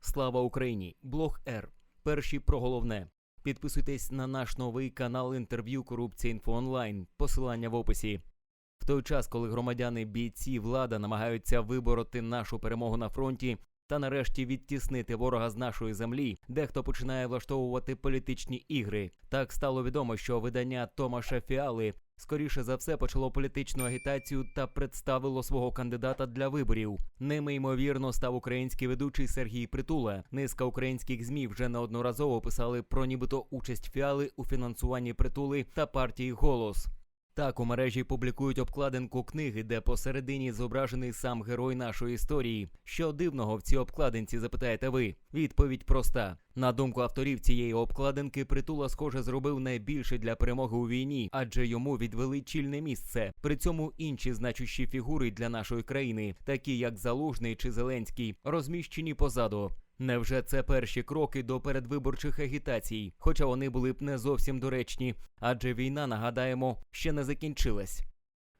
Слава Україні! Блог Р. Перші про головне. Підписуйтесь на наш новий канал інтерв'ю Корупція інфо онлайн. Посилання в описі. В той час, коли громадяни, бійці, влада намагаються вибороти нашу перемогу на фронті та нарешті відтіснити ворога з нашої землі, дехто починає влаштовувати політичні ігри. Так стало відомо, що видання Томаша Фіали скоріше за все почало політичну агітацію та представило свого кандидата для виборів. Ними ймовірно став український ведучий Сергій Притула. Низка українських змі вже неодноразово писали про нібито участь фіали у фінансуванні притули та партії Голос. Так, у мережі публікують обкладинку книги, де посередині зображений сам герой нашої історії. Що дивного в цій обкладинці, запитаєте ви? Відповідь проста. На думку авторів цієї обкладинки, притула, схоже, зробив найбільше для перемоги у війні, адже йому відвели чільне місце. При цьому інші значущі фігури для нашої країни, такі як Залужний чи Зеленський, розміщені позаду. Невже це перші кроки до передвиборчих агітацій? Хоча вони були б не зовсім доречні, адже війна, нагадаємо, ще не закінчилась.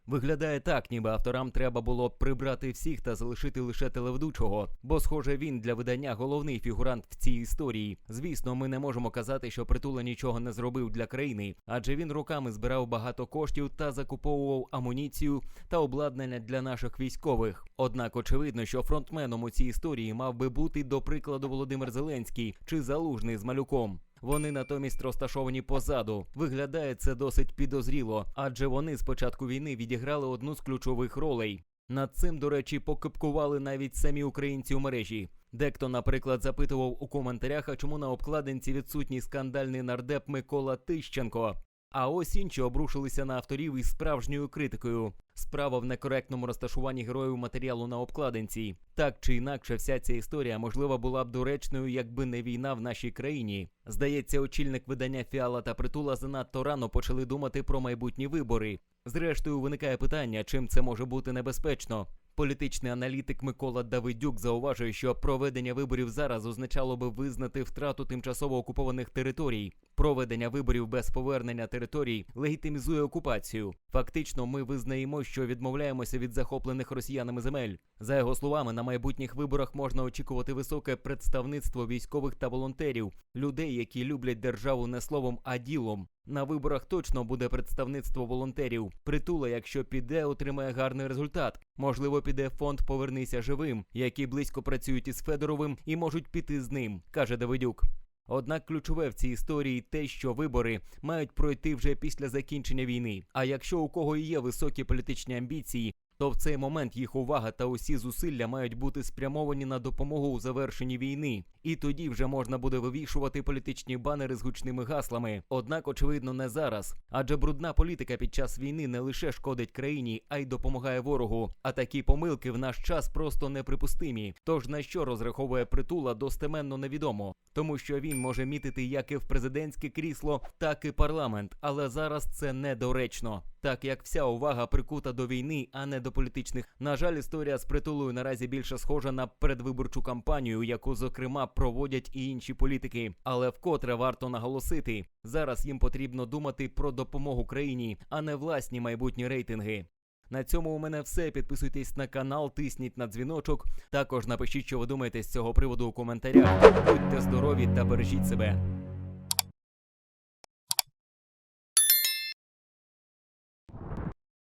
Виглядає так, ніби авторам треба було прибрати всіх та залишити лише телеведучого, бо, схоже, він для видання головний фігурант в цій історії. Звісно, ми не можемо казати, що притула нічого не зробив для країни, адже він роками збирав багато коштів та закуповував амуніцію та обладнання для наших військових. Однак очевидно, що фронтменом у цій історії мав би бути, до прикладу, Володимир Зеленський чи залужний з малюком. Вони натомість розташовані позаду. Виглядає це досить підозріло, адже вони з початку війни відіграли одну з ключових ролей. Над цим, до речі, покипкували навіть самі українці у мережі. Дехто, наприклад, запитував у коментарях, а чому на обкладинці відсутній скандальний нардеп Микола Тищенко. А ось інші обрушилися на авторів із справжньою критикою. Справа в некоректному розташуванні героїв матеріалу на обкладинці. Так чи інакше, вся ця історія можливо була б доречною, якби не війна в нашій країні. Здається, очільник видання Фіала та Притула занадто рано почали думати про майбутні вибори. Зрештою, виникає питання, чим це може бути небезпечно. Політичний аналітик Микола Давидюк зауважує, що проведення виборів зараз означало би визнати втрату тимчасово окупованих територій. Проведення виборів без повернення територій легітимізує окупацію. Фактично, ми визнаємо, що відмовляємося від захоплених росіянами земель. За його словами, на майбутніх виборах можна очікувати високе представництво військових та волонтерів, людей, які люблять державу не словом, а ділом. На виборах точно буде представництво волонтерів. Притула, якщо піде, отримає гарний результат. Можливо, піде фонд Повернися живим, які близько працюють із Федоровим і можуть піти з ним, каже Давидюк. Однак ключове в цій історії те, що вибори мають пройти вже після закінчення війни. А якщо у кого є високі політичні амбіції, то в цей момент їх увага та усі зусилля мають бути спрямовані на допомогу у завершенні війни. І тоді вже можна буде вивішувати політичні банери з гучними гаслами. Однак, очевидно, не зараз. Адже брудна політика під час війни не лише шкодить країні, а й допомагає ворогу. А такі помилки в наш час просто неприпустимі. Тож на що розраховує притула, достеменно невідомо, тому що він може мітити як і в президентське крісло, так і парламент. Але зараз це недоречно. Так як вся увага прикута до війни, а не до політичних. На жаль, історія з притулою наразі більше схожа на передвиборчу кампанію, яку зокрема проводять і інші політики. Але вкотре варто наголосити, зараз їм потрібно думати про допомогу країні, а не власні майбутні рейтинги. На цьому у мене все. Підписуйтесь на канал, тисніть на дзвіночок. Також напишіть, що ви думаєте з цього приводу у коментарях. Будьте здорові та бережіть себе.